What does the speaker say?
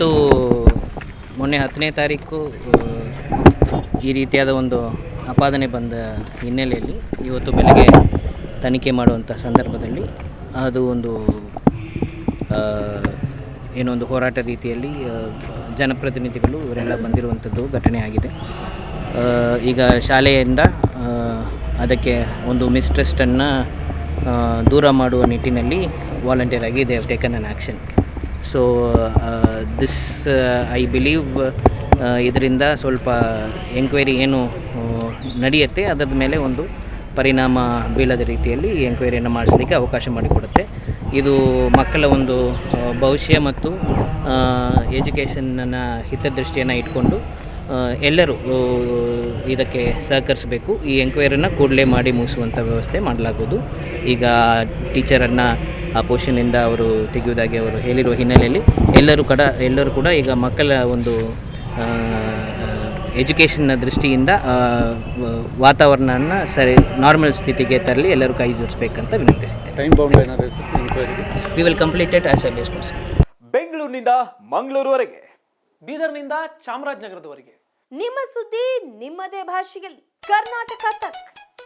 ಇವತ್ತು ಮೊನ್ನೆ ಹತ್ತನೇ ತಾರೀಕು ಈ ರೀತಿಯಾದ ಒಂದು ಆಪಾದನೆ ಬಂದ ಹಿನ್ನೆಲೆಯಲ್ಲಿ ಇವತ್ತು ಬೆಳಗ್ಗೆ ತನಿಖೆ ಮಾಡುವಂಥ ಸಂದರ್ಭದಲ್ಲಿ ಅದು ಒಂದು ಏನೊಂದು ಹೋರಾಟ ರೀತಿಯಲ್ಲಿ ಜನಪ್ರತಿನಿಧಿಗಳು ಇವರೆಲ್ಲ ಬಂದಿರುವಂಥದ್ದು ಘಟನೆ ಆಗಿದೆ. ಈಗ ಶಾಲೆಯಿಂದ ಅದಕ್ಕೆ ಒಂದು ಮಿಸ್ಟ್ರೆಸ್ಟನ್ನು ದೂರ ಮಾಡುವ ನಿಟ್ಟಿನಲ್ಲಿ ವಾಲಂಟಿಯರ್ ಆಗಿ they have taken an action so this I believe ಇದರಿಂದ ಸ್ವಲ್ಪ ಎಂಕ್ವೈರಿ ಏನು ನಡೆಯುತ್ತೆ. ಅದರ ಮೇಲೆ ಒಂದು ಪರಿಣಾಮ ಬೀಳದ ರೀತಿಯಲ್ಲಿ ಎಂಕ್ವೈರಿಯನ್ನು ಮಾಡಿಸಲಿಕ್ಕೆ ಅವಕಾಶ ಮಾಡಿಕೊಡುತ್ತೆ. ಇದು ಮಕ್ಕಳ ಒಂದು ಭವಿಷ್ಯ ಮತ್ತು ಎಜುಕೇಷನ್ನ ಹಿತದೃಷ್ಟಿಯನ್ನು ಇಟ್ಕೊಂಡು ಎಲ್ಲರೂ ಇದಕ್ಕೆ ಸಹಕರಿಸಬೇಕು. ಈ ಎಂಕ್ವೈರಿಯನ್ನು ಕೂಡಲೇ ಮಾಡಿ ಮುಗಿಸುವಂಥ ವ್ಯವಸ್ಥೆ ಮಾಡಲಾಗುವುದು. ಈಗ ಟೀಚರನ್ನು ಆ ಪೋಷನಿಂದ ಅವರು ತೆಗೆಯುವುದಾಗಿ ಅವರು ಹೇಳಿರುವ ಹಿನ್ನೆಲೆಯಲ್ಲಿ ಎಲ್ಲರೂ ಕೂಡ ಎಲ್ಲರೂ ಕೂಡ ಈಗ ಮಕ್ಕಳ ಒಂದು ಎಜುಕೇಷನ್ನ ದೃಷ್ಟಿಯಿಂದ ವಾತಾವರಣವನ್ನು ಸರಿ ನಾರ್ಮಲ್ ಸ್ಥಿತಿಗೆ ತರಲಿ ಎಲ್ಲರೂ ಕೈ ಜೋಡಿಸಬೇಕಂತ ವಿನಂತಿಸುತ್ತೇನೆ. ಟೈಮ್ ಬೌಂಡ್ ಏನಾದ್ರು sir ಎಂಕ್ವೈರಿಗೆ we will complete it as early ಬೆಂಗಳೂರಿನಿಂದ ಮಂಗಳೂರುವರೆಗೆ ಬೀದರ್ನಿಂದ ಚಾಮರಾಜನಗರದವರೆಗೆ. ನಿಮ್ಮ ಸುದ್ದಿ ನಿಮ್ಮದೇ ಭಾಷೆಯಲ್ಲಿ. ಕರ್ನಾಟಕ ತಕ್.